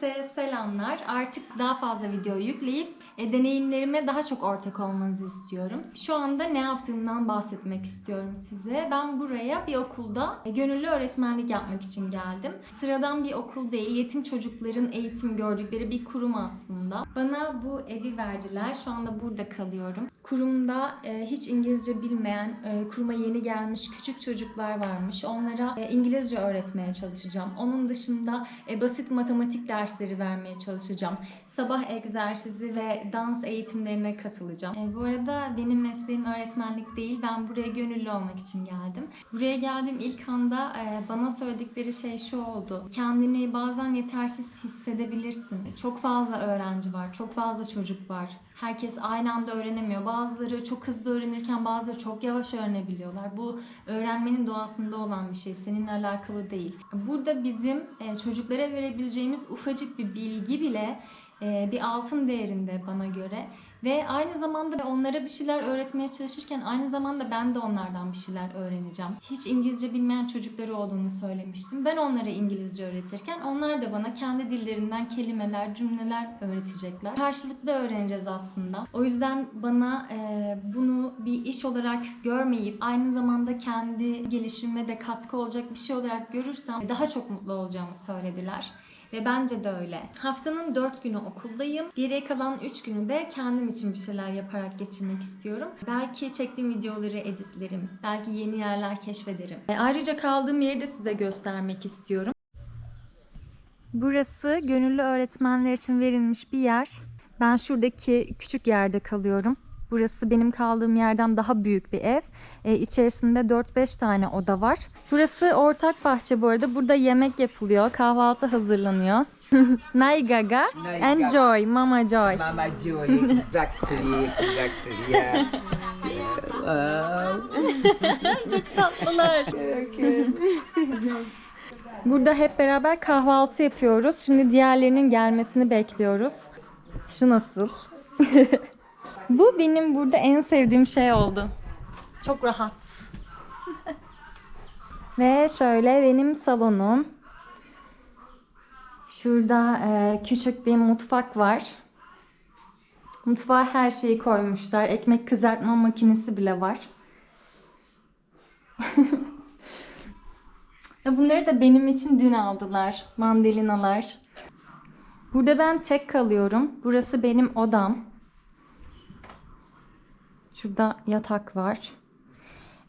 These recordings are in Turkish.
Herkese selamlar. Artık daha fazla video yükleyip e, deneyimlerime daha çok ortak olmanızı istiyorum. Şu anda ne yaptığımdan bahsetmek istiyorum size. Ben buraya bir okulda e, gönüllü öğretmenlik yapmak için geldim. Sıradan bir okul değil, yetim çocukların eğitim gördükleri bir kurum aslında. Bana bu evi verdiler. Şu anda burada kalıyorum. Kurumda e, hiç İngilizce bilmeyen, e, kuruma yeni gelmiş küçük çocuklar varmış. Onlara e, İngilizce öğretmeye çalışacağım. Onun dışında e, basit matematik dersleri vermeye çalışacağım. Sabah egzersizi ve dans eğitimlerine katılacağım. E, bu arada benim mesleğim öğretmenlik değil. Ben buraya gönüllü olmak için geldim. Buraya geldiğim ilk anda e, bana söyledikleri şey şu oldu. Kendini bazen yetersiz hissedebilirsin. Çok fazla öğrenci var, çok fazla çocuk var. Herkes aynı anda öğrenemiyor. Bazıları çok hızlı öğrenirken bazıları çok yavaş öğrenebiliyorlar. Bu öğrenmenin doğasında olan bir şey. Seninle alakalı değil. Burada bizim e, çocuklara verebileceğimiz ufacık bir bilgi bile e, bir altın değerinde bana göre. Ve aynı zamanda onlara bir şeyler öğretmeye çalışırken aynı zamanda ben de onlardan bir şeyler öğreneceğim. Hiç İngilizce bilmeyen çocukları olduğunu söylemiştim. Ben onlara İngilizce öğretirken onlar da bana kendi dillerinden kelimeler, cümleler öğretecekler. Karşılıklı öğreneceğiz aslında. O yüzden bana e, bunu bir iş olarak görmeyip aynı zamanda kendi gelişimime de katkı olacak bir şey olarak görürsem daha çok mutlu olacağımı söylediler. Ve bence de öyle. Haftanın 4 günü okuldayım. Geriye kalan 3 günü de kendim için bir şeyler yaparak geçirmek istiyorum. Belki çektiğim videoları editlerim. Belki yeni yerler keşfederim. Ayrıca kaldığım yeri de size göstermek istiyorum. Burası gönüllü öğretmenler için verilmiş bir yer. Ben şuradaki küçük yerde kalıyorum. Burası benim kaldığım yerden daha büyük bir ev. Ee, içerisinde 4-5 tane oda var. Burası ortak bahçe bu arada. Burada yemek yapılıyor. Kahvaltı hazırlanıyor. Nay Gaga. Nay And Gaga. Joy. Mama Joy. Mama Joy, exactly, exactly, yeah. Çok tatlılar. Burada hep beraber kahvaltı yapıyoruz. Şimdi diğerlerinin gelmesini bekliyoruz. Şu nasıl? Bu benim burada en sevdiğim şey oldu. Çok rahat. Ve şöyle benim salonum. Şurada e, küçük bir mutfak var. Mutfağa her şeyi koymuşlar. Ekmek kızartma makinesi bile var. Bunları da benim için dün aldılar. Mandalinalar. Burada ben tek kalıyorum. Burası benim odam. Şurada yatak var.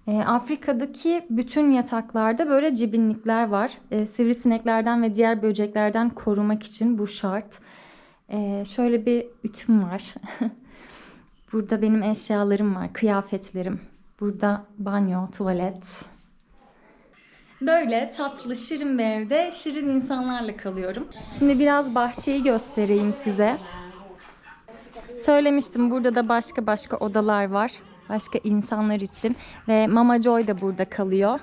Ee, Afrika'daki bütün yataklarda böyle cibinlikler var. Ee, sivrisineklerden ve diğer böceklerden korumak için bu şart. Ee, şöyle bir ütüm var. Burada benim eşyalarım var, kıyafetlerim. Burada banyo, tuvalet. Böyle tatlı, şirin bir evde şirin insanlarla kalıyorum. Şimdi biraz bahçeyi göstereyim size. Söylemiştim burada da başka başka odalar var. Başka insanlar için. Ve Mama Joy da burada kalıyor.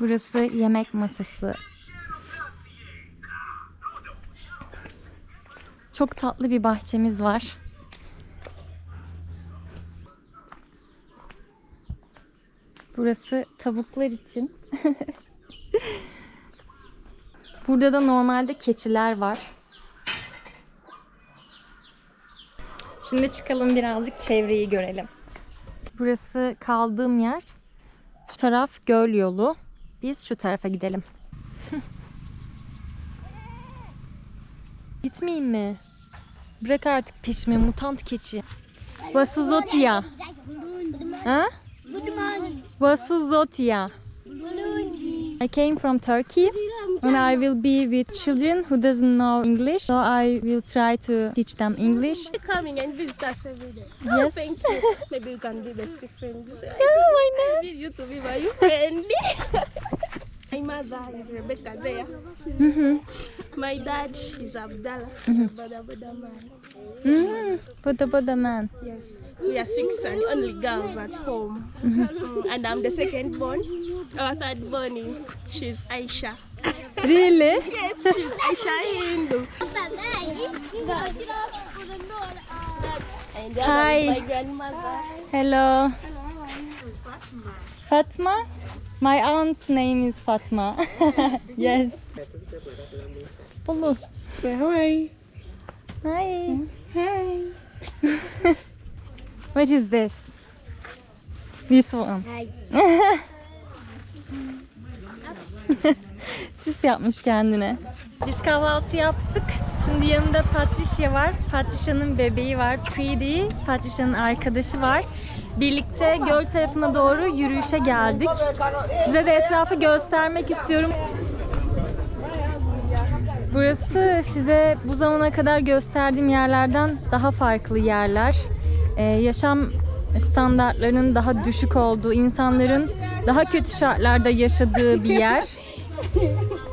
Burası yemek masası. Çok tatlı bir bahçemiz var. Burası tavuklar için. Burada da normalde keçiler var. Şimdi çıkalım birazcık çevreyi görelim. Burası kaldığım yer. Şu taraf göl yolu. Biz şu tarafa gidelim. Gitmeyeyim mi? Bırak artık peşimi mutant keçi. Vasuzotia. Ha? Vasuzotia. I came from Turkey and I will be with children who doesn't know English. So I will try to teach them English. coming and visit us every day. Yes. Thank you. Maybe we can be best friends. Yeah, why not? I need you to be my friend. my mother is Rebecca there. Mhm. My dad is Abdallah. Bada Bada man. Mm, Buddha Buddha man. Yes. We are six and only girls at home. Mm, and I'm the second born. Our third born, she's Aisha. Really? Yes, she's Aisha Hindu. And the other Hi. is my grandmother. Hello. Fatma? My aunt's name is Fatma. yes. Hello. Say hi. Hi. Hi. What is this? This one. Sis yapmış kendine. Biz kahvaltı yaptık. Şimdi yanında Patricia var. Patricia'nın bebeği var. Pretty. Patricia'nın arkadaşı var. Birlikte göl tarafına doğru yürüyüşe geldik. Size de etrafı göstermek istiyorum. Burası size bu zamana kadar gösterdiğim yerlerden daha farklı yerler. Ee, yaşam standartlarının daha düşük olduğu, insanların daha kötü şartlarda yaşadığı bir yer.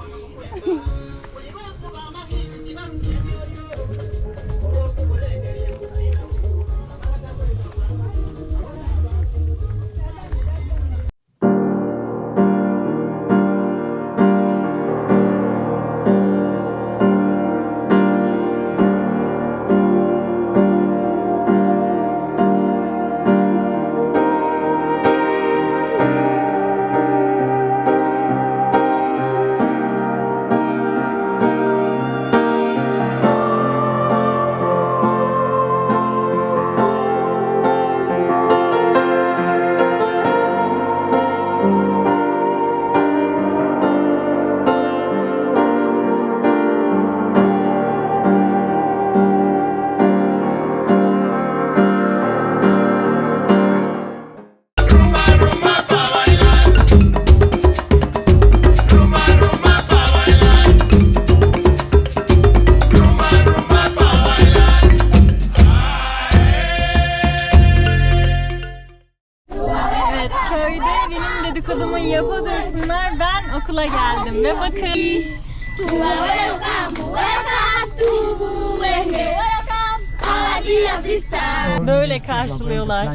karşılıyorlar.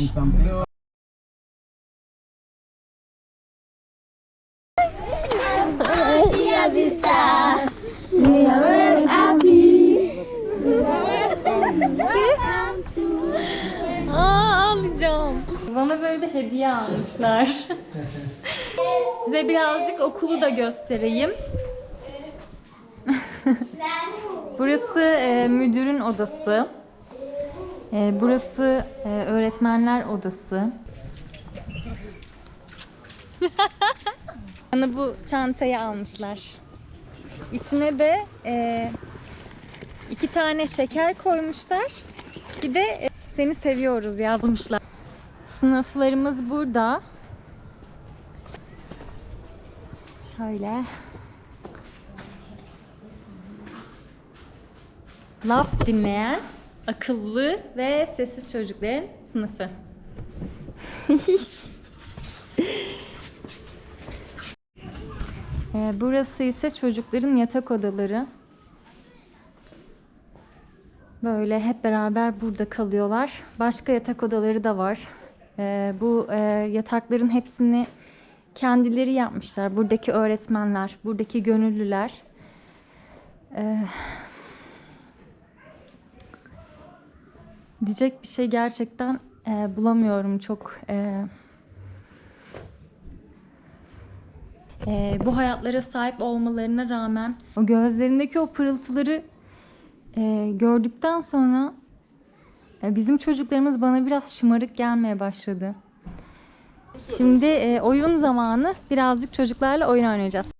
Aa ağlayacağım. Bana böyle bir hediye almışlar. Size birazcık okulu da göstereyim. Burası e, müdürün odası. E, burası e, öğretmenler odası. Bana bu çantayı almışlar. İçine de e, iki tane şeker koymuşlar. Bir de e, seni seviyoruz yazmışlar. Sınıflarımız burada. Şöyle. Laf dinleyen, akıllı ve sessiz çocukların sınıfı. Ee, Burası ise çocukların yatak odaları. Böyle hep beraber burada kalıyorlar. Başka yatak odaları da var. Ee, bu e, yatakların hepsini kendileri yapmışlar. Buradaki öğretmenler, buradaki gönüllüler. Diyecek bir şey gerçekten e, bulamıyorum çok. e, e, bu hayatlara sahip olmalarına rağmen o gözlerindeki o pırıltıları e, gördükten sonra e, bizim çocuklarımız bana biraz şımarık gelmeye başladı. Şimdi e, oyun zamanı birazcık çocuklarla oyun oynayacağız.